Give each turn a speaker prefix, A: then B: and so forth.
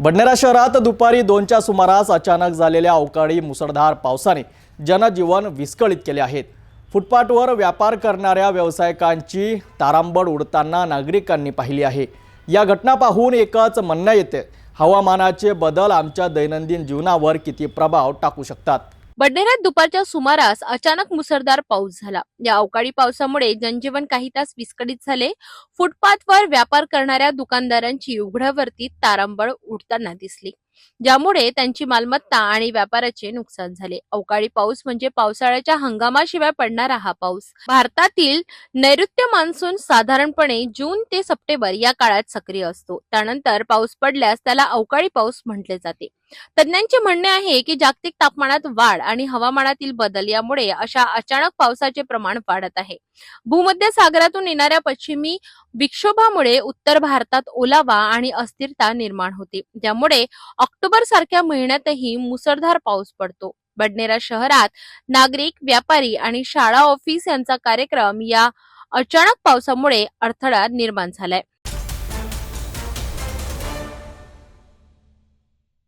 A: बडनेरा शहरात दुपारी दोनच्या सुमारास अचानक झालेल्या अवकाळी मुसळधार पावसाने जनजीवन विस्कळीत केले आहेत फुटपाथवर व्यापार करणाऱ्या व्यावसायिकांची तारांबळ उडताना नागरिकांनी पाहिली आहे. या घटना पाहून एकच म्हणणं येते हवामानाचे बदल आमच्या दैनंदिन जीवनावर किती प्रभाव टाकू शकतात?
B: बडनेऱ्यात दुपारच्या सुमारास अचानक मुसळधार पाऊस झाला. या अवकाळी पावसामुळे जनजीवन काही तास विस्कळीत झाले. फुटपाथवर व्यापार करणाऱ्या दुकानदारांची उघड्यावरती तारांबळ उडताना दिसली. ज्यामुळे त्यांची मालमत्ता आणि व्यापाराचे नुकसान झाले. अवकाळी पाऊस म्हणजे पावसाळ्याच्या हंगामाशिवाय पडणारा हा पाऊस. भारतातील नैऋत्य मान्सून साधारणपणे जून ते सप्टेंबर या काळात सक्रिय असतो. त्यानंतर पाऊस पडल्यास त्याला अवकाळी पाऊस म्हटले जाते. तज्ज्ञांचे म्हणणे आहे की जागतिक तापमानात वाढ आणि हवामानातील बदल यामुळे अशा अचानक पावसाचे प्रमाण वाढत आहे. भूमध्य सागरातून येणाऱ्या पश्चिमी विक्षोभामुळे उत्तर भारतात ओलावा आणि अस्थिरता निर्माण होते. ज्यामुळे ऑक्टोबर सारख्या महिन्यातही मुसळधार पाऊस पडतो. बडनेरा शहरात नागरिक व्यापारी आणि शाळा ऑफिस यांचा कार्यक्रम या अचानक पावसामुळे अडथळा निर्माण झालाय.